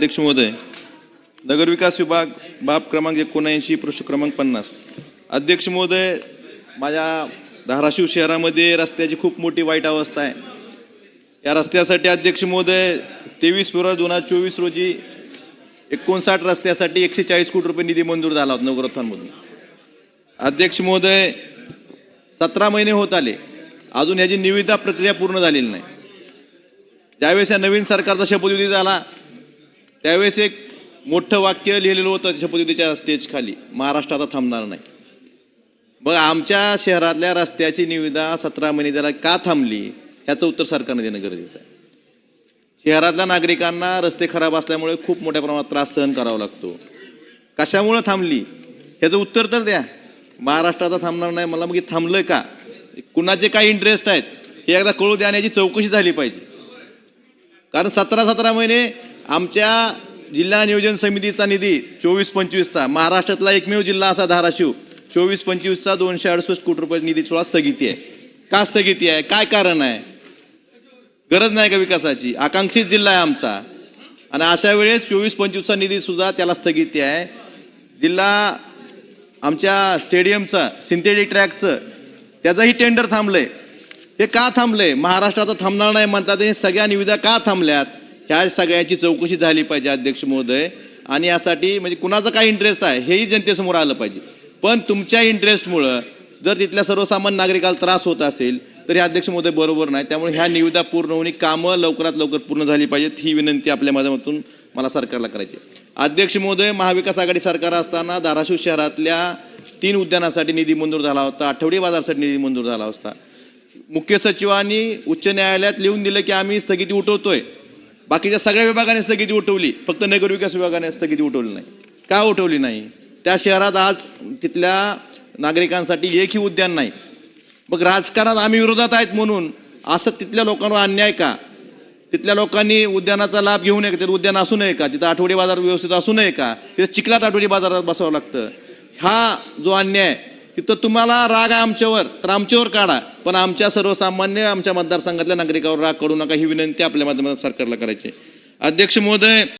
अध्यक्ष महोदय नगरविकास विभाग बाब क्रमांक एकोणऐंशी पृष्ठ क्रमांक पन्नास. अध्यक्ष महोदय माझ्या धाराशिव शहरामध्ये रस्त्याची खूप मोठी वाईट अवस्था आहे. या रस्त्यासाठी अध्यक्ष महोदय तेवीस फेब्रुवारी दोन हजार चोवीस रोजी एकोणसाठ रस्त्यासाठी एकशे चाळीस कोटी रुपये निधी मंजूर झाला होता नगरोत्थानमधून. अध्यक्ष महोदय सतरा महिने होत आले. अजून याची निविदा प्रक्रिया पूर्ण झालेली नाही. ज्यावेळेस या नवीन सरकारचा शपथविधी झाला त्यावेळेस एक मोठं वाक्य लिहिलेलं होतं शपथविधीच्या स्टेजखाली महाराष्ट्र आता थांबणार नाही. मग आमच्या शहरातल्या रस्त्याची निविदा सतरा महिने जरा का थांबली ह्याचं उत्तर सरकारने देणं गरजेचं आहे. शहरातल्या नागरिकांना रस्ते खराब असल्यामुळे खूप मोठ्या प्रमाणात त्रास सहन करावा लागतो. कशामुळं थांबली? ह्याचं उत्तर तर द्या. महाराष्ट्राचा थांबणार नाही मला मग हे थांबलं का? कुणाचे काय इंटरेस्ट आहेत? हे एकदा कळू द्या आणि याची चौकशी झाली पाहिजे. कारण सतरा सतरा महिने आमच्या जिल्हा नियोजन समितीचा निधी चोवीस पंचवीसचा महाराष्ट्रातला एकमेव जिल्हा असा धाराशिव चोवीस पंचवीसचा दोनशे अडुसष्ट कोटी रुपये निधी थोडा स्थगिती आहे. का स्थगिती आहे? काय कारण आहे? गरज नाही का विकासाची? आकांक्षित जिल्हा आहे आमचा. आणि अशा वेळेस चोवीस पंचवीसचा निधी सुद्धा त्याला स्थगिती आहे. जिल्हा आमच्या स्टेडियमचं सिंथेटिक ट्रॅकचं त्याचंही टेंडर थांबलं आहे हे का थांबलं आहे महाराष्ट्राचं थांबणार नाही म्हणतात हे सगळ्या निविदा का थांबल्यात? ह्या सगळ्याची चौकशी झाली पाहिजे अध्यक्ष महोदय. आणि यासाठी म्हणजे कुणाचा काय इंटरेस्ट आहे हेही जनतेसमोर आलं पाहिजे. पण तुमच्या इंटरेस्टमुळं जर तिथल्या सर्वसामान्य नागरिकाला त्रास होत असेल तर हे अध्यक्ष महोदय बरोबर नाही. त्यामुळे ह्या निविदा पूर्ण होणे कामं लवकरात लवकर पूर्ण झाली पाहिजेत ही विनंती आपल्या माध्यमातून मला सरकारला करायची अध्यक्ष महोदय महाविकास आघाडी सरकार असताना धाराशिव शहरातल्या तीन उद्यानासाठी निधी मंजूर झाला होता आठवडी बाजारासाठी निधी मंजूर झाला होता. मुख्य सचिवांनी उच्च न्यायालयात लिहून दिलं की आम्ही स्थगिती उठवतोय. बाकीच्या सगळ्या विभागाने स्थगिती उठवली. फक्त नगरविकास विभागाने स्थगिती उठवली नाही. का उठवली नाही? त्या शहरात आज तिथल्या नागरिकांसाठी एकही उद्यान नाही. मग राजकारणात आम्ही विरोधात आहेत म्हणून असं तिथल्या लोकांवर अन्याय का? तिथल्या लोकांनी उद्यानाचा लाभ घेऊ नये का? तिथं उद्यान असू नये का? तिथं आठवडी बाजार व्यवस्थित असू नये का? तिथं चिखलात आठवडी बाजारात बसावं लागतं. हा जो अन्याय आहे, तिथं तुम्हाला राग आहे आमच्यावर तर आमच्यावर काढा. पण आमच्या सर्वसामान्य आमच्या मतदारसंघातल्या नागरिकावर राग करू नका ही विनंती आपल्या माध्यमात सरकारला करायची अध्यक्ष महोदय